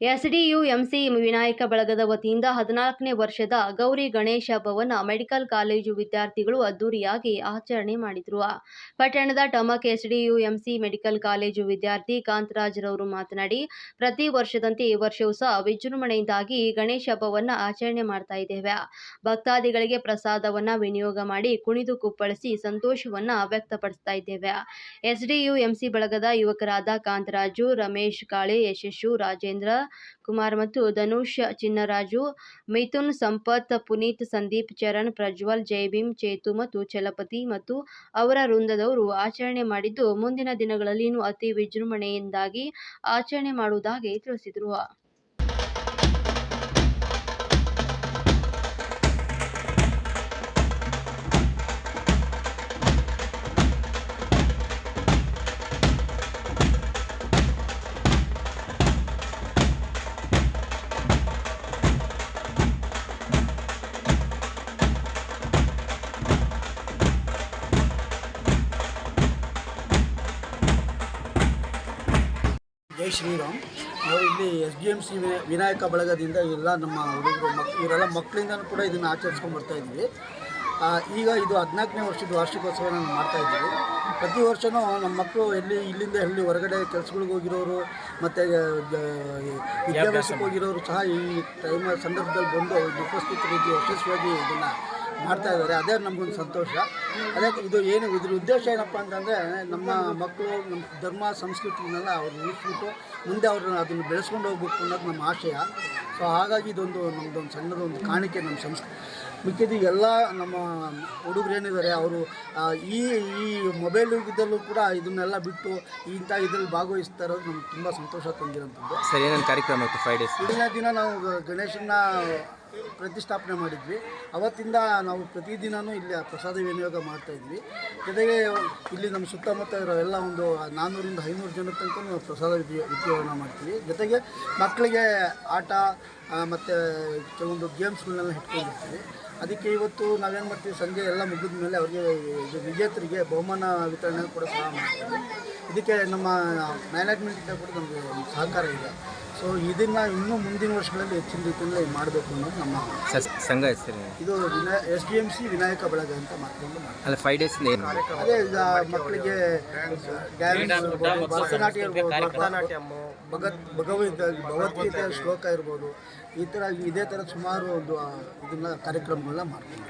ಎಸ್ಡಿಯುಎಂಸಿ ವಿನಾಯಕ ಬಳಗದ ವತಿಯಿಂದ ಹದಿನಾಲ್ಕನೇ ವರ್ಷದ ಗೌರಿ ಗಣೇಶ ಭವನ ಮೆಡಿಕಲ್ ಕಾಲೇಜು ವಿದ್ಯಾರ್ಥಿಗಳು ಅದ್ದೂರಿಯಾಗಿ ಆಚರಣೆ ಮಾಡಿದರು. ಪಟ್ಟಣದ ಟಮಕ್ ಎಸ್ಡಿಯುಎಂಸಿ ಮೆಡಿಕಲ್ ಕಾಲೇಜು ವಿದ್ಯಾರ್ಥಿ ಕಾಂತರಾಜ್ರವರು ಮಾತನಾಡಿ, ಪ್ರತಿ ವರ್ಷದಂತೆ ಈ ವರ್ಷವೂ ಸಹ ವಿಜೃಂಭಣೆಯಿಂದಾಗಿ ಗಣೇಶ ಹಬ್ಬವನ್ನು ಆಚರಣೆ ಮಾಡ್ತಾ ಇದ್ದೇವೆ. ಭಕ್ತಾದಿಗಳಿಗೆ ಪ್ರಸಾದವನ್ನ ವಿನಿಯೋಗ ಮಾಡಿ ಕುಣಿದು ಕುಪ್ಪಳಿಸಿ ಸಂತೋಷವನ್ನ ವ್ಯಕ್ತಪಡಿಸ್ತಾ ಇದ್ದೇವೆ. ಎಸ್ಡಿಯುಎಂಸಿ ಬಳಗದ ಯುವಕರಾದ ಕಾಂತರಾಜು, ರಮೇಶ್ ಕಾಳೆ, ಯಶಸ್ಸು, ರಾಜೇಂದ್ರ ಕುಮಾರ್ ಮತ್ತು ಧನುಷ್ ಚಿನ್ನರಾಜು, ಮಿಥುನ್ ಸಂಪತ್, ಪುನೀತ್ ಸಂದೀಪ್, ಚರಣ್, ಪ್ರಜ್ವಲ್ ಜೈಭೀಮ್ ಚೇತು ಮತ್ತು ಚಲಪತಿ ಮತ್ತು ಅವರ ವೃಂದದವರು ಆಚರಣೆ ಮಾಡಿದ್ದು ಮುಂದಿನ ದಿನಗಳಲ್ಲಿ ಇನ್ನೂ ಅತಿ ವಿಜೃಂಭಣೆಯಿಂದಾಗಿ ಆಚರಣೆ ಮಾಡುವುದಾಗಿ ತಿಳಿಸಿದರು. ಜೈ ಶ್ರೀರಾಮ್. ನಾವು ಇಲ್ಲಿ S D M C Vinayaka ಬಳಗದಿಂದ ಎಲ್ಲ ನಮ್ಮ ಹುಡುಗರು ಮಕ್ ಇವರೆಲ್ಲ ಮಕ್ಕಳಿಂದನೂ ಕೂಡ ಇದನ್ನು ಆಚರಿಸ್ಕೊಂಡು ಬರ್ತಾ ಇದ್ವಿ. ಆ, ಈಗ ಇದು ಹದಿನಾಲ್ಕನೇ ವರ್ಷದ ವಾರ್ಷಿಕೋತ್ಸವ ನಾವು ಮಾಡ್ತಾ ಇದ್ದೀವಿ ಪ್ರತಿ ವರ್ಷವೂ ನಮ್ಮ ಮಕ್ಕಳು ಎಲ್ಲಿ ಇಲ್ಲಿಂದ ಎಲ್ಲಿ ಹೊರಗಡೆ ಕೆಲಸಗಳಿಗೆ ಹೋಗಿರೋರು ಮತ್ತು ವಿದ್ಯಾಭ್ಯಾಸಕ್ಕೆ ಹೋಗಿರೋರು ಸಹ ಈ ಟೈಮ್ ಸಂದರ್ಭದಲ್ಲಿ ಬಂದು ಉಪಸ್ಥಿತ ರೀತಿ ಯಶಸ್ವಿಯಾಗಿ ಇದನ್ನು ಮಾಡ್ತಾ ಇದ್ದಾರೆ. ಅದೇ ನಮಗೊಂದು ಸಂತೋಷ. ಅದಕ್ಕೆ ಇದು ಏನು ಇದ್ರ ಉದ್ದೇಶ ಏನಪ್ಪ ಅಂತಂದರೆ ನಮ್ಮ ಮಕ್ಕಳು ನಮ್ಮ ಧರ್ಮ ಸಂಸ್ಕೃತಿನೆಲ್ಲ ಅವ್ರು ಉಳಿಸ್ಬಿಟ್ಟು ಮುಂದೆ ಅವ್ರನ್ನ ಅದನ್ನು ಬೆಳೆಸ್ಕೊಂಡು ಹೋಗ್ಬೇಕು ಅನ್ನೋದು ನಮ್ಮ ಆಶಯ. ಸೊ ಹಾಗಾಗಿ ಇದೊಂದು ನಮ್ಮದೊಂದು ಸಣ್ಣದೊಂದು ಕಾಣಿಕೆ ನಮ್ಮ ಸಂಸ್ಕೃತಿ ಮಿಕ್ಕಿದ ಎಲ್ಲ ನಮ್ಮ ಹುಡುಗರು ಏನಿದ್ದಾರೆ ಅವರು ಈ ಈ ಮೊಬೈಲ್ ಇದ್ದಲ್ಲೂ ಕೂಡ ಇದನ್ನೆಲ್ಲ ಬಿಟ್ಟು ಇಂಥ ಇದರಲ್ಲಿ ಭಾಗವಹಿಸ್ತಾ ಇರೋದು ನಮ್ಗೆ ತುಂಬ ಸಂತೋಷ ತಂದಿರೋಂಥದ್ದು. ಸರಿ ಕಾರ್ಯಕ್ರಮ ಫೈವ್ ಡೇಸ್ ದಿನ ನಾವು ಗಣೇಶನ ಪ್ರತಿಷ್ಠಾಪನೆ ಮಾಡಿದ್ವಿ. ಅವತ್ತಿಂದ ನಾವು ಪ್ರತಿದಿನವೂ ಇಲ್ಲಿ ಪ್ರಸಾದ ವಿನಿಯೋಗ ಮಾಡ್ತಾ ಇದ್ವಿ. ಜೊತೆಗೆ ಇಲ್ಲಿ ನಮ್ಮ ಸುತ್ತಮುತ್ತ ಇರೋ ಎಲ್ಲ ಒಂದು ನಾನ್ನೂರಿಂದ ಐನೂರು ಜನ ತನಕ ನಾವು ಪ್ರಸಾದ ವಿತರಣೆ ಮಾಡ್ತೀವಿ. ಜೊತೆಗೆ ಮಕ್ಕಳಿಗೆ ಆಟ ಮತ್ತು ಕೆಲವೊಂದು ಗೇಮ್ಸ್ಗಳನ್ನೆಲ್ಲ ಇಟ್ಕೊಂಡಿರ್ತೀವಿ ಅದಕ್ಕೆ ಇವತ್ತು ನಾವೇನು ಮಾಡ್ತೀವಿ, ಸಂಜೆ ಎಲ್ಲ ಮುಗಿದ ಮೇಲೆ ಅವರಿಗೆ ವಿಜೇತರಿಗೆ ಬಹುಮಾನ ವಿತರಣೆ ಕೂಡ ಸಹ ಮಾಡ್ತೀವಿ. ಇದಕ್ಕೆ ನಮ್ಮ ಮ್ಯಾನೇಜ್ಮೆಂಟಿಂದ ಕೂಡ ನಮಗೆ ಸಹಕಾರ ಇದೆ. ಸೊ ಇದನ್ನು ಇನ್ನೂ ಮುಂದಿನ ವರ್ಷಗಳಲ್ಲಿ ಹೆಚ್ಚಿನ ರೀತಿಯಲ್ಲಿ ಮಾಡಬೇಕು ಅನ್ನೋದು ನಮ್ಮ ಸರ್ ಸಂಘ ಹೆಸರು ಇದು S D M C Vinayaka ಬಳಗ ಅಂತ ಮಾಡ್ಕೊಂಡು ಅಲ್ಲ ಫೈವ್ ಡೇಸ್ ಅದೇ ಈಗ ಮಕ್ಕಳಿಗೆ ಭರತನಾಟ್ಯ ಇರ್ಬೋದು ಭರತನಾಟ್ಯಂ ಭಗತ್ ಭಗವದ್ ಭಗವದ್ಗೀತೆ ಶ್ಲೋಕ ಇರ್ಬೋದು. ಈ ಥರ ಇದೇ ಥರ ಸುಮಾರು ಒಂದು ಇದನ್ನ ಕಾರ್ಯಕ್ರಮಗಳನ್ನ ಮಾಡ್ತೀವಿ